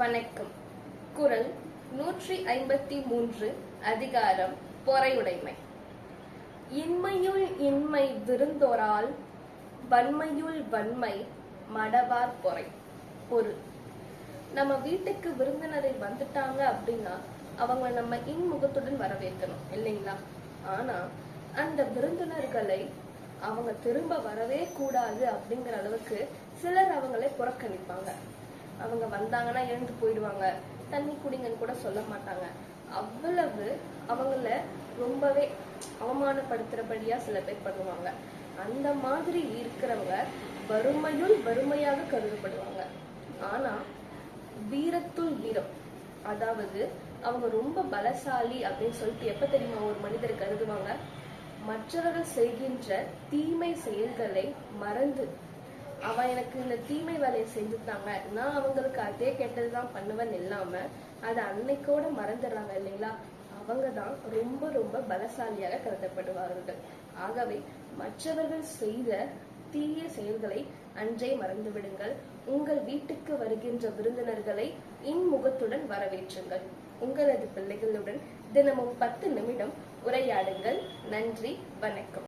வணக்கம். குரல் நூற்றி ஐம்பத்தி மூன்று அதிகாரம் பொறையுடைமை இன்மையுள் இன்மை விருந்தோரால் வன்மையுள் வன்மை மடவார் பொறை. பொருள் நம்ம வீட்டுக்கு விருந்தினரை வந்துட்டாங்க அப்படின்னா அவங்க நம்ம இன்முகத்துடன் வரவேற்கணும் இல்லைங்களா? ஆனா அந்த விருந்தினர்களை அவங்க திரும்ப வரவே கூடாது அப்படிங்கிற அளவுக்கு சிலர் அவங்களை புறக்கணிப்பாங்க. அவங்க வந்தாங்கன்னா எழுந்து போயிடுவாங்க. தண்ணி குடிங்கன்னு கூட சொல்ல மாட்டாங்க. அவ்வளவு அவங்கள ரொம்பவே அவமானப்படுத்துறபடியா சில பேர் பண்ணுவாங்க. அந்த மாதிரி இருக்கிறவங்க வறுமையுள் வறுமையாக கருதப்படுவாங்க. ஆனா வீரத்துள் வீரம். அதாவது அவங்க ரொம்ப பலசாலி அப்படின்னு சொல்லிட்டு எப்ப தெரியுமா ஒரு மனிதர் கருதுவாங்க? மற்றவர்கள் செய்கின்ற தீமை செயல்களை மறந்து அவன் எனக்கு இந்த தீமை வேலையை செஞ்சுட்டாங்க நான் அவங்களுக்கு அதே கெட்டதுதான் பண்ணுவேன் இல்லாம அதை அன்னைக்கோட மறந்துடுறாங்க இல்லைங்களா? அவங்க தான் ரொம்ப ரொம்ப பலசாலியாக கருதப்படுவார்கள். ஆகவே மற்றவர்கள் செய்த தீய செயல்களை அன்றே மறந்து விடுங்கள் உங்கள் வீட்டுக்கு வருகின்ற விருந்தினர்களை இன்முகத்துடன் வரவேற்றுங்கள். உங்களது பிள்ளைகளுடன் தினமும் பத்து நிமிடம் உரையாடுங்கள். நன்றி வணக்கம்.